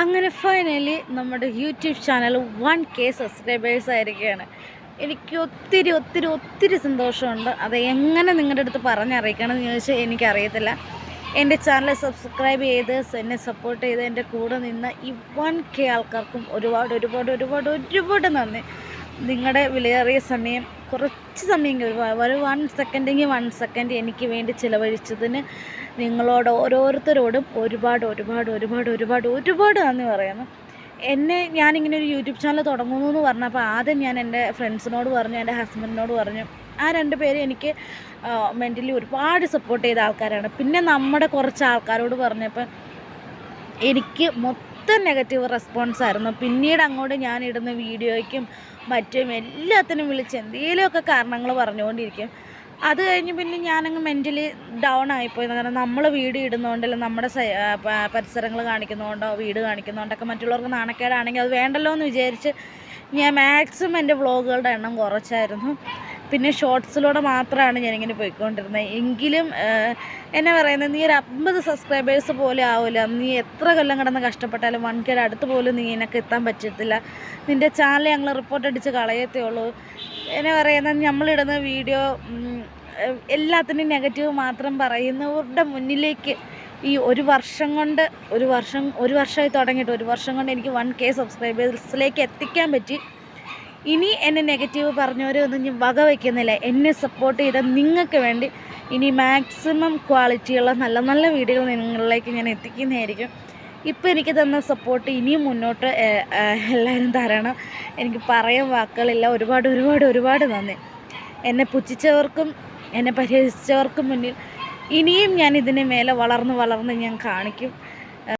അങ്ങനെ ഫൈനലി നമ്മുടെ YouTube channel one K subscribers ആയിരിക്കുകയാണ്. എനിക്ക് ഒത്തിരി ഒത്തിരി ഒത്തിരി സന്തോഷമുണ്ട്. അത് എങ്ങനെ നിങ്ങളുടെ അടുത്ത് പറഞ്ഞറിയിക്കണം എന്ന് ചോദിച്ചാൽ എനിക്കറിയത്തില്ല. എന്റെ ചാനൽ സബ്സ്ക്രൈബ് ചെയ്ത് എന്നെ സപ്പോർട്ട് ചെയ്ത് എന്റെ കൂടെ നിന്ന് ഈ വൺ കെ ആൾക്കാർക്കും ഒരുപാട് ഒരുപാട് ഒരുപാട് ഒരുപാട് നന്ദി. നിങ്ങളുടെ വിലയേറിയ സമയം കുറച്ച് സമയം ഒരു വൺ സെക്കൻഡെങ്കിൽ വൺ സെക്കൻഡ് എനിക്ക് വേണ്ടി ചിലവഴിച്ചതിന് നിങ്ങളോട് ഓരോരുത്തരോടും ഒരുപാട് ഒരുപാട് ഒരുപാട് ഒരുപാട് ഒരുപാട് നന്ദി പറയുന്നു. എന്നെ ഞാനിങ്ങനെ ഒരു യൂട്യൂബ് ചാനൽ തുടങ്ങുന്നു എന്ന് പറഞ്ഞപ്പോൾ ആദ്യം ഞാൻ എന്റെ ഫ്രണ്ട്സിനോട് പറഞ്ഞു എന്റെ ഹസ്ബൻഡിനോട് പറഞ്ഞു. ആ രണ്ട് പേര് എനിക്ക് മെന്റലി ഒരുപാട് സപ്പോർട്ട് ചെയ്ത ആൾക്കാരാണ്. പിന്നെ നമ്മുടെ കുറച്ച് ആൾക്കാരോട് പറഞ്ഞപ്പോൾ എനിക്ക് മൊത്തം നെഗറ്റീവ് റെസ്പോൺസ് ആയിരുന്നു. പിന്നീട് അങ്ങോട്ട് ഞാൻ ഇടുന്ന വീഡിയോയ്ക്കും മറ്റും എല്ലാത്തിനും വിളിച്ച് എന്തെങ്കിലുമൊക്കെ കാരണങ്ങൾ പറഞ്ഞുകൊണ്ടിരിക്കും. അത് കഴിഞ്ഞ് പിന്നെ ഞാനങ്ങ് മെന്റലി ഡൗൺ ആയിപ്പോയി. കാരണം നമ്മൾ വീട് ഇടുന്നതുകൊണ്ടല്ലോ നമ്മുടെ പരിസരങ്ങൾ കാണിക്കുന്നതുകൊണ്ടോ വീട് കാണിക്കുന്നതുകൊണ്ടൊക്കെ മറ്റുള്ളവർക്ക് നാണക്കേടാണെങ്കിൽ അത് വേണ്ടല്ലോ എന്ന് വിചാരിച്ച് ഞാൻ മാക്സിമം എന്റെ വ്ളോഗുകളുടെ എണ്ണം കുറച്ചായിരുന്നു. പിന്നെ ഷോർട്സിലൂടെ മാത്രമാണ് ഞാനിങ്ങനെ പോയിക്കൊണ്ടിരുന്നത് എങ്കിലും എന്നാ പറയുന്നത് നീ ഒരു അമ്പത് സബ്സ്ക്രൈബേഴ്സ് പോലെ ആവില്ല നീ എത്ര കൊല്ലം കിടന്ന് കഷ്ടപ്പെട്ടാലും വൺ കെയുടെ അടുത്ത് പോലും നീ എനക്ക് എത്താൻ പറ്റത്തില്ല നിന്റെ ചാനൽ ഞങ്ങൾ റിപ്പോർട്ട് അടിച്ച് കളയത്തേ ഉള്ളൂ. എന്നാ പറയുന്നത് നമ്മളിടുന്ന വീഡിയോ എല്ലാത്തിനും നെഗറ്റീവ് മാത്രം പറയുന്നവരുടെ മുന്നിലേക്ക് ഈ ഒരു വർഷം കൊണ്ട് ഒരു വർഷം ഒരു വർഷമായി തുടങ്ങിയിട്ട് ഒരു വർഷം കൊണ്ട് എനിക്ക് വൺ കെ സബ്സ്ക്രൈബേഴ്സിലേക്ക് എത്തിക്കാൻ പറ്റി. ഇനി എന്നെ നെഗറ്റീവ് പറഞ്ഞവരൊന്നും ഞാൻ വക വയ്ക്കുന്നില്ല. എന്നെ സപ്പോർട്ട് ചെയ്ത നിങ്ങൾക്ക് വേണ്ടി ഇനി മാക്സിമം ക്വാളിറ്റിയുള്ള നല്ല നല്ല വീഡിയോകൾ നിങ്ങളിലേക്ക് ഞാൻ എത്തിക്കുന്നതായിരിക്കും. ഇപ്പോൾ എനിക്ക് തന്ന സപ്പോർട്ട് ഇനിയും മുന്നോട്ട് എല്ലാവരും തരണം. എനിക്ക് പറയാൻ വാക്കുകളില്ല. ഒരുപാട് ഒരുപാട് ഒരുപാട് നന്ദി. എന്നെ പുച്ഛിച്ചവർക്കും എന്നെ പരിഹസിച്ചവർക്കും മുന്നിൽ ഇനിയും ഞാൻ ഇതിന് മേലെ വളർന്ന് വളർന്ന് ഞാൻ കാണിക്കും.